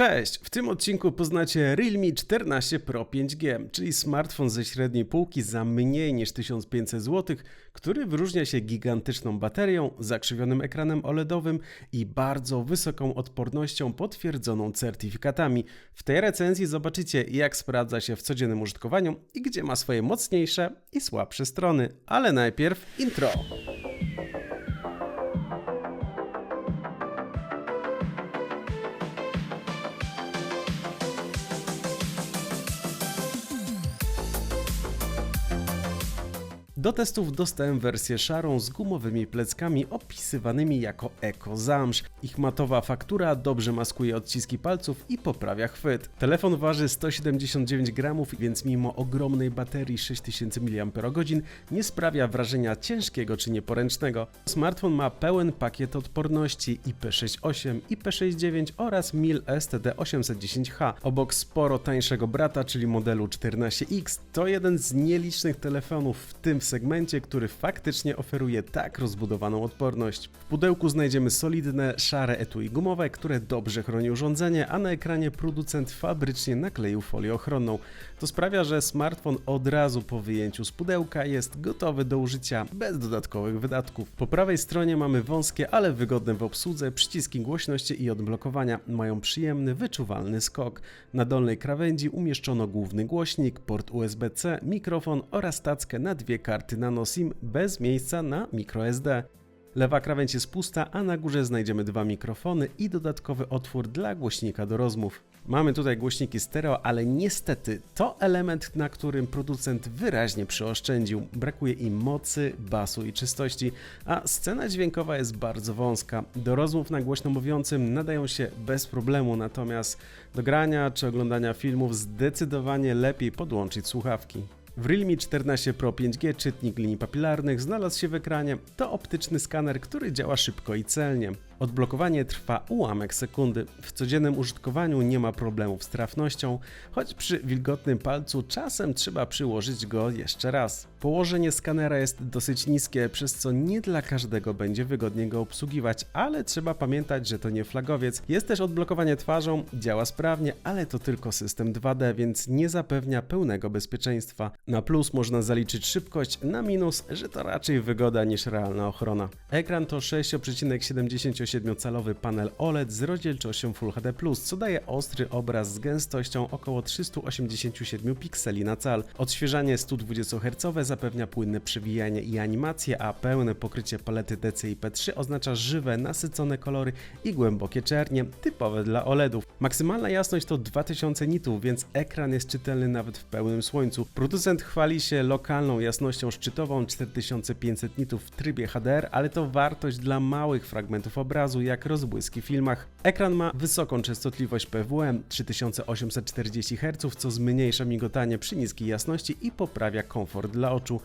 Cześć! W tym odcinku poznacie Realme 14 Pro 5G, czyli smartfon ze średniej półki za mniej niż 1500 zł, który wyróżnia się gigantyczną baterią, zakrzywionym ekranem OLEDowym i bardzo wysoką odpornością potwierdzoną certyfikatami. W tej recenzji zobaczycie jak sprawdza się w codziennym użytkowaniu i gdzie ma swoje mocniejsze i słabsze strony. Ale najpierw intro. Do testów dostałem wersję szarą z gumowymi pleckami opisywanymi jako Eco Zamsz. Ich matowa faktura dobrze maskuje odciski palców i poprawia chwyt. Telefon waży 179 gramów, więc mimo ogromnej baterii 6000 mAh nie sprawia wrażenia ciężkiego czy nieporęcznego. Smartfon ma pełen pakiet odporności IP68, IP69 oraz MIL STD 810H. Obok sporo tańszego brata, czyli modelu 14X, to jeden z nielicznych telefonów w tym segmencie, który faktycznie oferuje tak rozbudowaną odporność. W pudełku znajdziemy solidne, szare etui gumowe, które dobrze chroni urządzenie, a na ekranie producent fabrycznie nakleił folię ochronną. To sprawia, że smartfon od razu po wyjęciu z pudełka jest gotowy do użycia bez dodatkowych wydatków. Po prawej stronie mamy wąskie, ale wygodne w obsłudze przyciski głośności i odblokowania. Mają przyjemny, wyczuwalny skok. Na dolnej krawędzi umieszczono główny głośnik, port USB-C, mikrofon oraz tackę na dwie karty nano SIM bez miejsca na microSD. Lewa krawędź jest pusta, a na górze znajdziemy dwa mikrofony i dodatkowy otwór dla głośnika do rozmów. Mamy tutaj głośniki stereo, ale niestety to element, na którym producent wyraźnie przyoszczędził. Brakuje im mocy, basu i czystości, a scena dźwiękowa jest bardzo wąska. Do rozmów na głośno mówiącym nadają się bez problemu, natomiast do grania czy oglądania filmów zdecydowanie lepiej podłączyć słuchawki. W Realme 14 Pro 5G czytnik linii papilarnych znalazł się w ekranie. To optyczny skaner, który działa szybko i celnie. Odblokowanie trwa ułamek sekundy. W codziennym użytkowaniu nie ma problemów z trafnością, choć przy wilgotnym palcu czasem trzeba przyłożyć go jeszcze raz. Położenie skanera jest dosyć niskie, przez co nie dla każdego będzie wygodnie go obsługiwać, ale trzeba pamiętać, że to nie flagowiec. Jest też odblokowanie twarzą, działa sprawnie, ale to tylko system 2D, więc nie zapewnia pełnego bezpieczeństwa. Na plus można zaliczyć szybkość, na minus, że to raczej wygoda niż realna ochrona. Ekran to 6,77-calowy panel OLED z rozdzielczością Full HD+, co daje ostry obraz z gęstością około 387 pikseli na cal. Odświeżanie 120 Hz zapewnia płynne przewijanie i animacje, a pełne pokrycie palety DCI-P3 oznacza żywe, nasycone kolory i głębokie czernie, typowe dla OLEDów. Maksymalna jasność to 2000 nitów, więc ekran jest czytelny nawet w pełnym słońcu. Producent chwali się lokalną jasnością szczytową 4500 nitów w trybie HDR, ale to wartość dla małych fragmentów obrazu, jak rozbłyski w filmach. Ekran ma wysoką częstotliwość PWM 3840 Hz, co zmniejsza migotanie przy niskiej jasności i poprawia komfort dla oczu.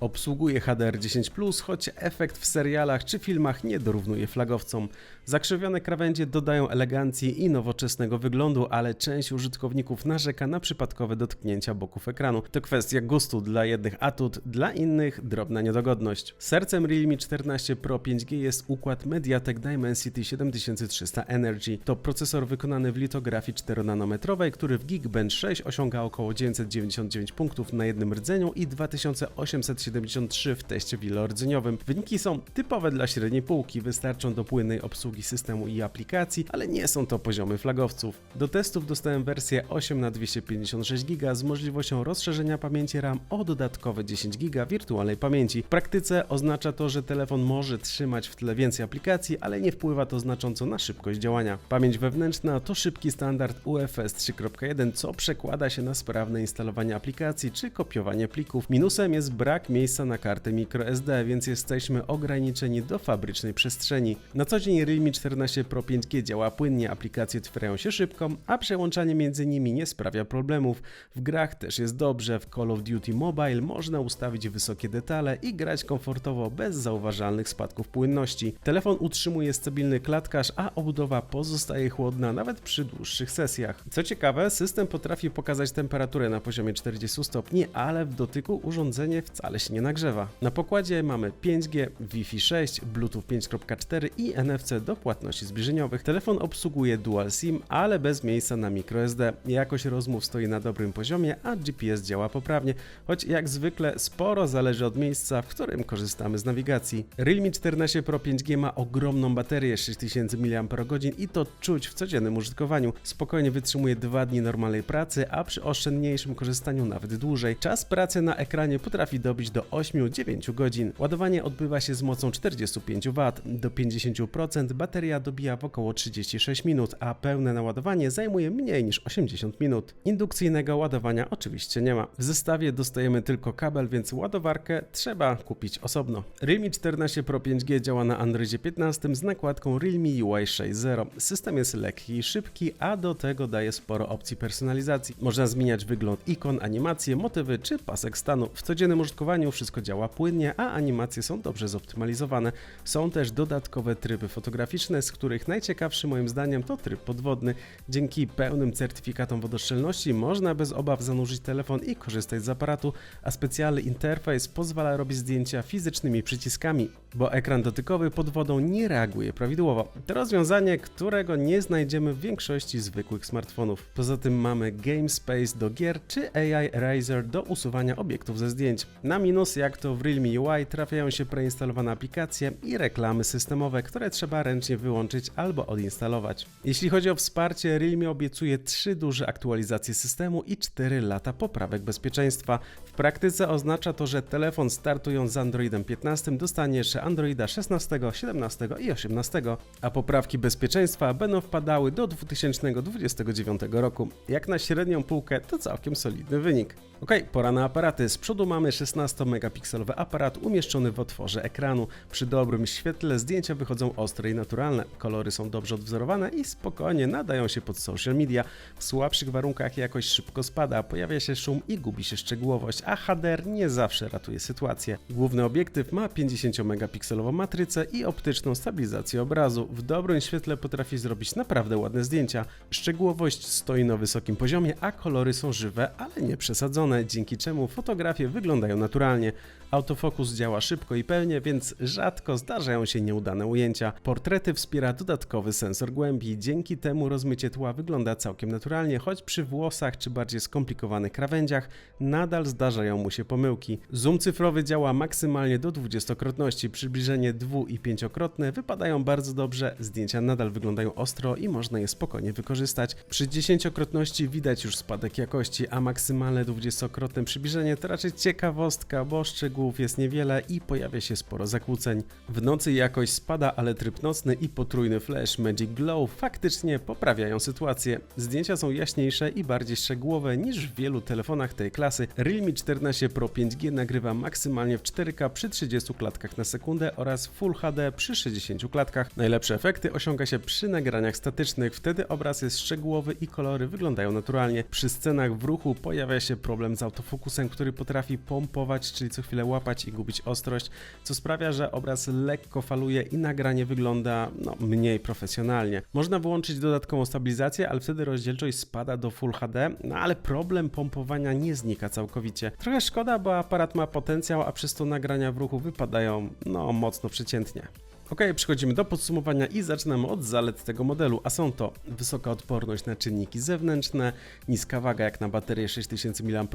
Obsługuje HDR10+, choć efekt w serialach czy filmach nie dorównuje flagowcom. Zakrzywione krawędzie dodają elegancji i nowoczesnego wyglądu, ale część użytkowników narzeka na przypadkowe dotknięcia boków ekranu. To kwestia gustu dla jednych atut, dla innych drobna niedogodność. Sercem Realme 14 Pro 5G jest układ Mediatek Dimensity 7300 Energy. To procesor wykonany w litografii 4-nanometrowej, który w Geekbench 6 osiąga około 999 punktów na jednym rdzeniu i 2800 73 w teście wielorodzeniowych. Wyniki są typowe dla średniej półki, wystarczą do płynnej obsługi systemu i aplikacji, ale nie są to poziomy flagowców. Do testów dostałem wersję 8 na 256 GB z możliwością rozszerzenia pamięci RAM o dodatkowe 10 GB wirtualnej pamięci. W praktyce oznacza to, że telefon może trzymać w tle więcej aplikacji, ale nie wpływa to znacząco na szybkość działania. Pamięć wewnętrzna to szybki standard UFS 3.1, co przekłada się na sprawne instalowanie aplikacji czy kopiowanie plików. Minusem jest brak miejsca na kartę microSD, więc jesteśmy ograniczeni do fabrycznej przestrzeni. Na co dzień Realme 14 Pro 5G działa płynnie, aplikacje otwierają się szybko, a przełączanie między nimi nie sprawia problemów. W grach też jest dobrze, w Call of Duty Mobile można ustawić wysokie detale i grać komfortowo bez zauważalnych spadków płynności. Telefon utrzymuje stabilny klatkarz, a obudowa pozostaje chłodna nawet przy dłuższych sesjach. Co ciekawe, system potrafi pokazać temperaturę na poziomie 40 stopni, ale w dotyku urządzenie wcale się nie nagrzewa. Na pokładzie mamy 5G, Wi-Fi 6, Bluetooth 5.4 i NFC do płatności zbliżeniowych. Telefon obsługuje Dual SIM, ale bez miejsca na microSD. Jakość rozmów stoi na dobrym poziomie, a GPS działa poprawnie, choć jak zwykle sporo zależy od miejsca, w którym korzystamy z nawigacji. Realme 14 Pro 5G ma ogromną baterię 6000 mAh i to czuć w codziennym użytkowaniu. Spokojnie wytrzymuje 2 dni normalnej pracy, a przy oszczędniejszym korzystaniu nawet dłużej. Czas pracy na ekranie potrafi dobić do 8-9 godzin. Ładowanie odbywa się z mocą 45 W. Do 50% bateria dobija w około 36 minut, a pełne naładowanie zajmuje mniej niż 80 minut. Indukcyjnego ładowania oczywiście nie ma. W zestawie dostajemy tylko kabel, więc ładowarkę trzeba kupić osobno. Realme 14 Pro 5G działa na Androidzie 15 z nakładką Realme UI 6.0. System jest lekki i szybki, a do tego daje sporo opcji personalizacji. Można zmieniać wygląd ikon, animacje, motywy czy pasek stanu. W codziennym użytkowaniu wszystko działa płynnie, a animacje są dobrze zoptymalizowane. Są też dodatkowe tryby fotograficzne, z których najciekawszy moim zdaniem to tryb podwodny. Dzięki pełnym certyfikatom wodoszczelności można bez obaw zanurzyć telefon i korzystać z aparatu, a specjalny interfejs pozwala robić zdjęcia fizycznymi przyciskami, bo ekran dotykowy pod wodą nie reaguje prawidłowo. To rozwiązanie, którego nie znajdziemy w większości zwykłych smartfonów. Poza tym mamy Game Space do gier czy AI Eraser do usuwania obiektów ze zdjęć. Na minus, jak to w Realme UI, trafiają się preinstalowane aplikacje i reklamy systemowe, które trzeba ręcznie wyłączyć albo odinstalować. Jeśli chodzi o wsparcie, Realme obiecuje 3 duże aktualizacje systemu i 4 lata poprawek bezpieczeństwa. W praktyce oznacza to, że telefon startując z Androidem 15 dostanie jeszcze Androida 16, 17 i 18, a poprawki bezpieczeństwa będą wpadały do 2029 roku. Jak na średnią półkę to całkiem solidny wynik. Ok, pora na aparaty. Z przodu mamy 16-megapikselowy aparat umieszczony w otworze ekranu. Przy dobrym świetle zdjęcia wychodzą ostre i naturalne. Kolory są dobrze odwzorowane i spokojnie nadają się pod social media. W słabszych warunkach jakość szybko spada, pojawia się szum i gubi się szczegółowość, a HDR nie zawsze ratuje sytuację. Główny obiektyw ma 50-megapikselową matrycę i optyczną stabilizację obrazu. W dobrym świetle potrafi zrobić naprawdę ładne zdjęcia. Szczegółowość stoi na wysokim poziomie, a kolory są żywe, ale nie przesadzone, dzięki czemu fotografie wyglądają naturalnie centralnie Autofokus działa szybko i pełnie, więc rzadko zdarzają się nieudane ujęcia. Portrety wspiera dodatkowy sensor głębi, dzięki temu rozmycie tła wygląda całkiem naturalnie, choć przy włosach czy bardziej skomplikowanych krawędziach nadal zdarzają mu się pomyłki. Zoom cyfrowy działa maksymalnie do 20-krotności, przybliżenie dwu- i pięciokrotne wypadają bardzo dobrze, zdjęcia nadal wyglądają ostro i można je spokojnie wykorzystać. Przy 10-krotności widać już spadek jakości, a maksymalne 20-krotne przybliżenie to raczej ciekawostka, bo szczegółów jest niewiele i pojawia się sporo zakłóceń. W nocy jakość spada, ale tryb nocny i potrójny flash Magic Glow faktycznie poprawiają sytuację. Zdjęcia są jaśniejsze i bardziej szczegółowe niż w wielu telefonach tej klasy. Realme 14 Pro 5G nagrywa maksymalnie w 4K przy 30 klatkach na sekundę oraz Full HD przy 60 klatkach. Najlepsze efekty osiąga się przy nagraniach statycznych, wtedy obraz jest szczegółowy i kolory wyglądają naturalnie. Przy scenach w ruchu pojawia się problem z autofokusem, który potrafi pompować, czyli co chwilę łapać i gubić ostrość, co sprawia, że obraz lekko faluje i nagranie wygląda no, mniej profesjonalnie. Można wyłączyć dodatkową stabilizację, ale wtedy rozdzielczość spada do Full HD, no ale problem pompowania nie znika całkowicie. Trochę szkoda, bo aparat ma potencjał, a przez to nagrania w ruchu wypadają no mocno przeciętnie. Ok, przechodzimy do podsumowania i zaczynamy od zalet tego modelu, a są to wysoka odporność na czynniki zewnętrzne, niska waga jak na baterię 6000 mAh,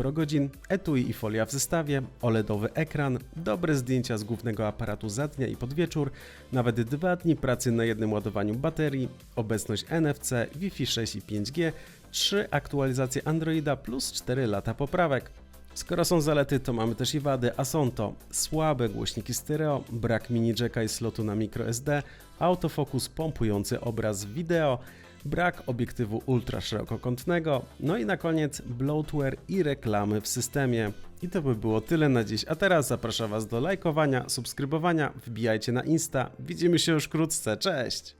etui i folia w zestawie, OLEDowy ekran, dobre zdjęcia z głównego aparatu za dnia i pod wieczór, nawet dwa dni pracy na jednym ładowaniu baterii, obecność NFC, Wi-Fi 6 i 5G, 3 aktualizacje Androida plus 4 lata poprawek. Skoro są zalety, to mamy też i wady, a są to słabe głośniki stereo, brak mini jacka i slotu na microSD, autofokus pompujący obraz wideo, brak obiektywu ultra szerokokątnego, no i na koniec bloatware i reklamy w systemie. I to by było tyle na dziś, a teraz zapraszam Was do lajkowania, subskrybowania, wbijajcie na Insta, widzimy się już wkrótce, cześć!